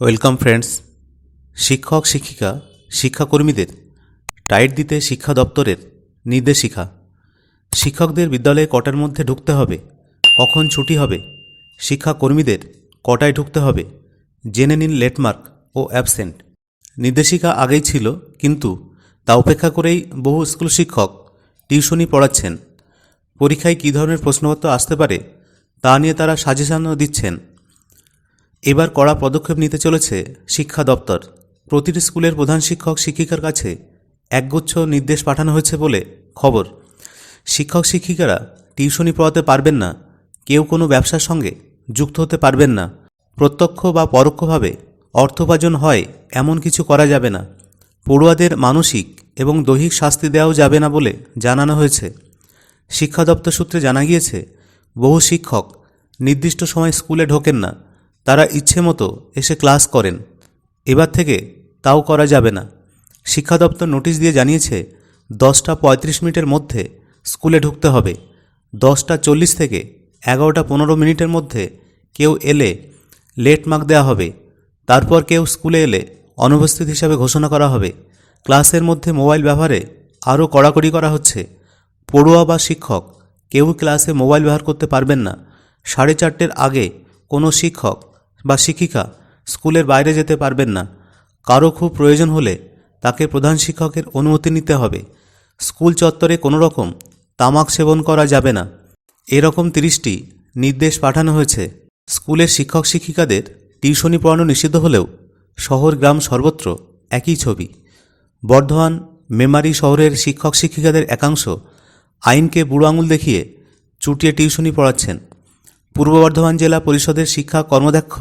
Welcome friends শিক্ষক, শিক্ষিকা, শিক্ষাকর্মীদের tight দিতে শিক্ষা দপ্তরের নির্দেশিকা শিক্ষকদের বিদ্যালয়ে কটার মধ্যে ঢুকতে হবে? কখন ছুটি হবে? শিক্ষাকর্মীদের কটায় ঢুকতে হবে? জেনে নিন লেটমার্ক ও অ্যাবসেন্ট। নির্দেশিকা আগেই ছিল, কিন্তু তা উপেক্ষা করেই বহু স্কুল শিক্ষক টিউশনি পড়াচ্ছেন। পরীক্ষায় কী ধরনের প্রশ্নপত্র আসতে পারে, তা নিয়ে তারা সাজেশনও দিচ্ছেন। এবার কড়া পদক্ষেপ নিতে চলেছে শিক্ষা দপ্তর। প্রতিটি স্কুলের প্রধান শিক্ষক শিক্ষিকার কাছে একগুচ্ছ নির্দেশ পাঠানো হয়েছে বলে খবর। শিক্ষক শিক্ষিকারা টিউশনি পড়াতে পারবেন না, কেউ কোনো ব্যবসার সঙ্গে যুক্ত হতে পারবেন না। প্রত্যক্ষ বা পরোক্ষভাবে অর্থোপার্জন হয় এমন কিছু করা যাবে না। পড়ুয়াদের মানসিক এবং দৈহিক শাস্তি দেওয়াও যাবে না বলে জানানো হয়েছে। শিক্ষা দপ্তর সূত্রে জানা গিয়েছে, বহু শিক্ষক নির্দিষ্ট সময় স্কুলে ঢোকেন না। তারা ইচ্ছে মতো এসে ক্লাস করেন। এবার থেকে তাও করা যাবে না। শিক্ষা দপ্তর নোটিশ দিয়ে জানিয়েছে, দশটা পঁয়ত্রিশ মিনিটের মধ্যে স্কুলে ঢুকতে হবে। দশটা চল্লিশ থেকে এগারোটা পনেরো মিনিটের মধ্যে কেউ এলে লেট মার্ক দেওয়া হবে। তারপর কেউ স্কুলে এলে অনুপস্থিত হিসাবে ঘোষণা করা হবে। ক্লাসের মধ্যে মোবাইল ব্যবহারে আরও কড়াকড়ি করা হচ্ছে। পড়ুয়া বা শিক্ষক কেউ ক্লাসে মোবাইল ব্যবহার করতে পারবেন না। সাড়ে চারটের আগে কোনো শিক্ষক বা শিক্ষিকা স্কুলের বাইরে যেতে পারবেন না। কারও খুব প্রয়োজন হলে তাকে প্রধান শিক্ষকের অনুমতি নিতে হবে। স্কুল চত্বরে কোনো রকম তামাক সেবন করা যাবে না। এরকম তিরিশটি নির্দেশ পাঠানো হয়েছে। স্কুলের শিক্ষক শিক্ষিকাদের টিউশনি পড়ানো নিষিদ্ধ হলেও শহর গ্রাম সর্বত্র একই ছবি। বর্ধমান মেমারি শহরের শিক্ষক শিক্ষিকাদের একাংশ আইনকে বুড়ো আঙুল দেখিয়ে চুটিয়ে টিউশনি পড়াচ্ছেন। পূর্ব বর্ধমান জেলা পরিষদের শিক্ষা কর্মদক্ষ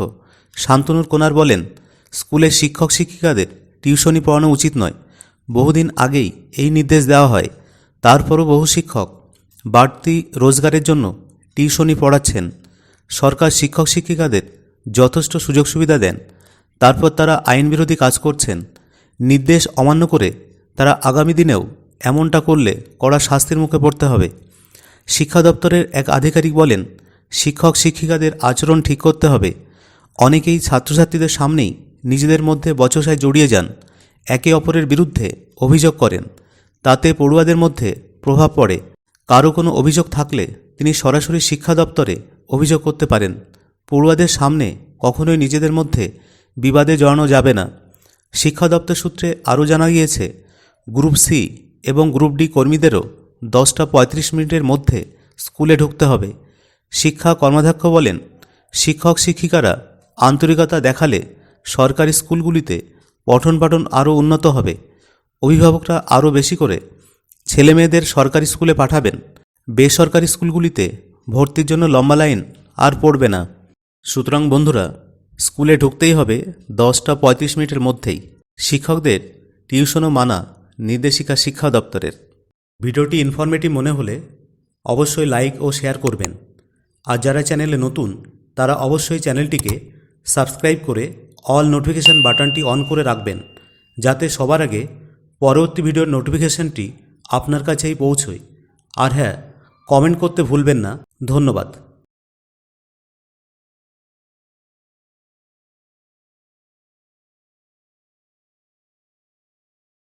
শান্তনুর কোনার বলেন স্কুলের শিক্ষক শিক্ষিকাদের টিউশনি পড়ানো উচিত নয়। বহুদিন আগেই এই নির্দেশ দেওয়া হয়। তারপরও বহু শিক্ষক বাড়তি রোজগারের জন্য টিউশনি পড়াচ্ছেন। সরকার শিক্ষক শিক্ষিকাদের যথেষ্ট সুযোগ সুবিধা দেন। তারপর তারা আইন বিরোধী কাজ করছেন। নির্দেশ অমান্য করে তারা আগামী দিনেও এমনটা করলে কড়া শাস্তির মুখে পড়তে হবে। শিক্ষা দপ্তরের এক আধিকারিক বলেন শিক্ষক শিক্ষিকাদের আচরণ ঠিক করতে হবে। অনেকেই ছাত্রছাত্রীদের সামনেই নিজেদের মধ্যে বচসায় জড়িয়ে যান, একে অপরের বিরুদ্ধে অভিযোগ করেন। তাতে পড়ুয়াদের মধ্যে প্রভাব পড়ে। কারও কোনো অভিযোগ থাকলে তিনি সরাসরি শিক্ষা দপ্তরে অভিযোগ করতে পারেন। পড়ুয়াদের সামনে কখনোই নিজেদের মধ্যে বিবাদে জড়ানো যাবে না। শিক্ষা দপ্তর সূত্রে আরও জানা গিয়েছে, গ্রুপ সি এবং গ্রুপ ডি কর্মীদেরও দশটা পঁয়ত্রিশ মিনিটের মধ্যে স্কুলে ঢুকতে হবে। শিক্ষা কর্মাধ্যক্ষ বলেন, শিক্ষক শিক্ষিকারা আন্তরিকতা দেখালে সরকারি স্কুলগুলিতে পঠন পাঠন আরও উন্নত হবে। অভিভাবকরা আরও বেশি করে ছেলেমেয়েদের সরকারি স্কুলে পাঠাবেন। বেসরকারি স্কুলগুলিতে ভর্তির জন্য লম্বা লাইন আর পড়বে না। সুতরাং বন্ধুরা, স্কুলে ঢুকতেই হবে দশটা পঁয়ত্রিশ মিনিটের মধ্যেই। শিক্ষকদের টিউশনও মানা নির্দেশিকা শিক্ষা দপ্তরের। ভিডিওটি ইনফরমেটিভ মনে হলে অবশ্যই লাইক ও শেয়ার করবেন। আর যারা চ্যানেলে নতুন, তারা অবশ্যই চ্যানেলটিকে সাবস্ক্রাইব করে অল নোটিফিকেশান বাটনটি অন করে রাখবেন, যাতে সবার আগে পরবর্তী ভিডিওর নোটিফিকেশানটি আপনার কাছেই পৌঁছয়। আর হ্যাঁ কমেন্ট করতে ভুলবেন না। ধন্যবাদ।